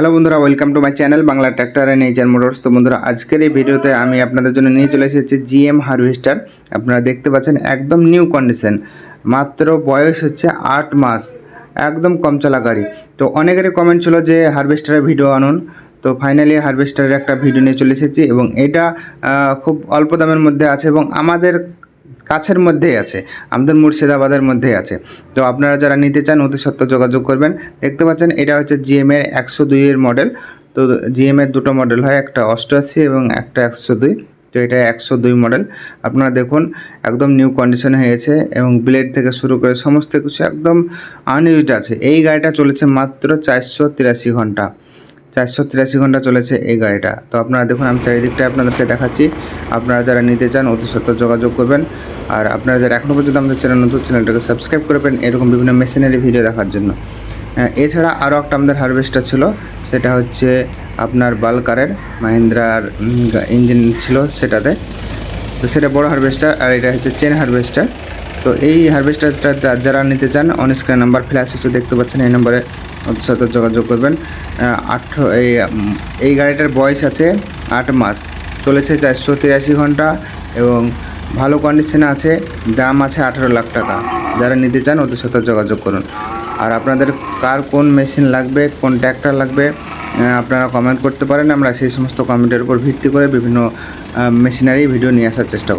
Hello বন্ধুরা welcome to my channel Bangla tractor and nature motors তো বন্ধুরা, আজকের এই ভিডিওতে আমি আপনাদের জন্য নিয়ে চলে এসেছি জিএম হারভেস্টার আপনারা দেখতে পাচ্ছেন একদম নিউ কন্ডিশন মাত্র বয়স হচ্ছে আট মাস, একদম কম চলা গাড়ি তো অনেকেরই কমেন্ট ছিল যে হারভেস্টারের ভিডিও আনুন। তো ফাইনালি হারভেস্টারের একটা ভিডিও নিয়ে চলে এসেছি এবং এটা খুব অল্প দামের মধ্যে আছে এবং আমাদের কাছের মধ্যেই আছে আমাদের মুর্শিদাবাদের মধ্যেই আছে। তো আপনারা যারা নিতে চান, অতি সত্ত্বর যোগাযোগ করবেন। দেখতে পাচ্ছেন, এটা হচ্ছে জিএম এর একশো দুইয়ের মডেল তো জিএম এর দুটো মডেল হয়, একটা অষ্টআশি এবং একটা একশো দুই। তো এটা একশো দুই মডেল আপনারা দেখুন, একদম নিউ কন্ডিশনে হয়েছে এবং ব্লেড থেকে শুরু করে সমস্ত কিছু একদম আনইউজড আছে। এই গাড়িটা চলেছে মাত্র চারশো তিরাশি ঘণ্টা। চারশো তিরাশি ঘণ্টা চলেছে এই গাড়িটা। তো আপনারা দেখুন, আমি চারিদিকটা আপনাদেরকে দেখাচ্ছি। আপনারা যারা নিতে চান, অতি সত্ত্বর যোগাযোগ করবেন। আর আপনারা যারা এখনও পর্যন্ত আমাদের চ্যানেল নতুন, চ্যানেলটাকে সাবস্ক্রাইব করবেন এরকম বিভিন্ন মেশিনারি ভিডিও দেখার জন্য। এছাড়া আরও একটা আমাদের হারভেস্টার ছিল, সেটা হচ্ছে আপনার বালকারের, মাহিন্দ্রার ইঞ্জিন ছিল সেটাতে। তো সেটা বড় হারভেস্টার আর এটা হচ্ছে চেন হারভেস্টার। তো এই হারভেস্টারটা যারা নিতে চান অন স্ক্রিন নাম্বার, ফ্ল্যাশ হচ্ছে দেখতে পাচ্ছেন, এই নম্বরে অতি সাথে যোগাযোগ করবেন। আঠেরো এই এই গাড়িটার বয়স আছে আট মাস। চলেছে চারশো তিরাশি ঘণ্টা এবং ভালো কন্ডিশনে আছে। দাম আছে আঠেরো লাখ টাকা। যারা নিতে চান, অতি সাথে যোগাযোগ করুন। আর আপনাদের কার কোন মেশিন লাগবে, কোন ট্র্যাক্টর লাগবে আপনারা কমেন্ট করতে পারেন। আমরা সেই সমস্ত কমেন্টের উপর ভিত্তি করে বিভিন্ন মেশিনারি ভিডিও নিয়ে আসার চেষ্টা করব।